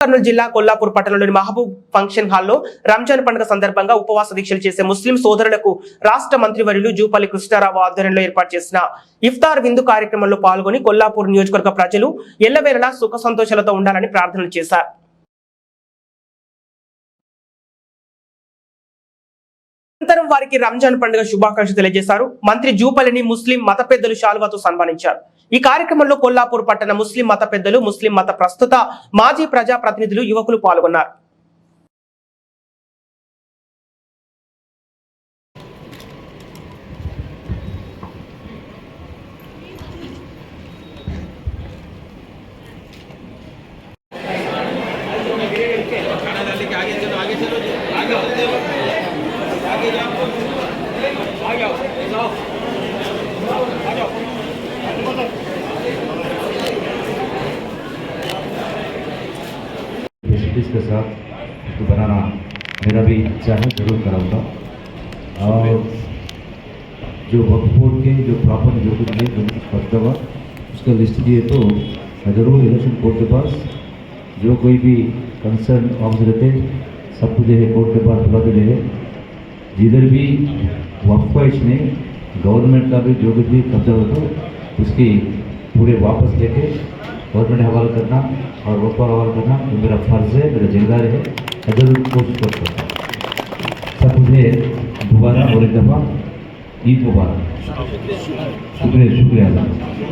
కర్నూలు జిల్లా కొల్లాపూర్ పట్టణంలోని మహబూబ్ ఫంక్షన్ హాల్లో రంజాన్ పండుగ సందర్భంగా ఉపవాస దీక్షలు చేసే ముస్లిం సోదరులకు రాష్ట్ర మంత్రివర్యులు జూపల్లి కృష్ణారావు ఆధ్వర్యంలో ఏర్పాటు చేసిన ఇఫ్తార్ విందు కార్యక్రమంలో పాల్గొని కొల్లాపూర్ నియోజకవర్గ ప్రజలు ఎల్లవేళలా సుఖ సంతోషాలతో ఉండాలని ప్రార్థనలు చేశారు. అనంతరం వారికి రంజాన్ పండుగ శుభాకాంక్షలు తెలియజేశారు. మంత్రి జూపల్లిని ముస్లిం మత పెద్దలు శాలువాతో సన్మానించారు. ఈ కార్యక్రమంలో కొల్లాపూర్ పట్టణ ముస్లిం మత పెద్దలు ముస్లిం మత ప్రస్తుత మాజీ ప్రజా ప్రతినిధులు యువకులు పాల్గొన్నారు. रेसिपीज़ के साथ इसको बनाना मेरा भी इच्छा है ज़रूर कराऊँगा। और जो वक्त बोर्ड के जो प्रॉपर जो कुछ है, जो कुछ खर्चा उसका लिस्ट दिए तो मैं ज़रूर इलेक्शन कोर्ट के पास जो कोई भी कंसर्न ऑफिसर रहते सबको जो है कोर्ट के पास बुलाते रहे जिधर भी वक्फ में गवर्नमेंट का भी जो कुछ भी कब्जा हो तो उसकी पूरे वापस लेके गवर्नमेंट हवाले करना और वक्त पर हवाले करना, ये मेरा फ़र्ज़ है, मेरा ज़िम्मेदारी है। मैं ज़रूर कोशिश करता हूँ। सब मुझे दोबारा और एक दफ़ा ईद मुबारक। शुक्रिया शुक्रिया।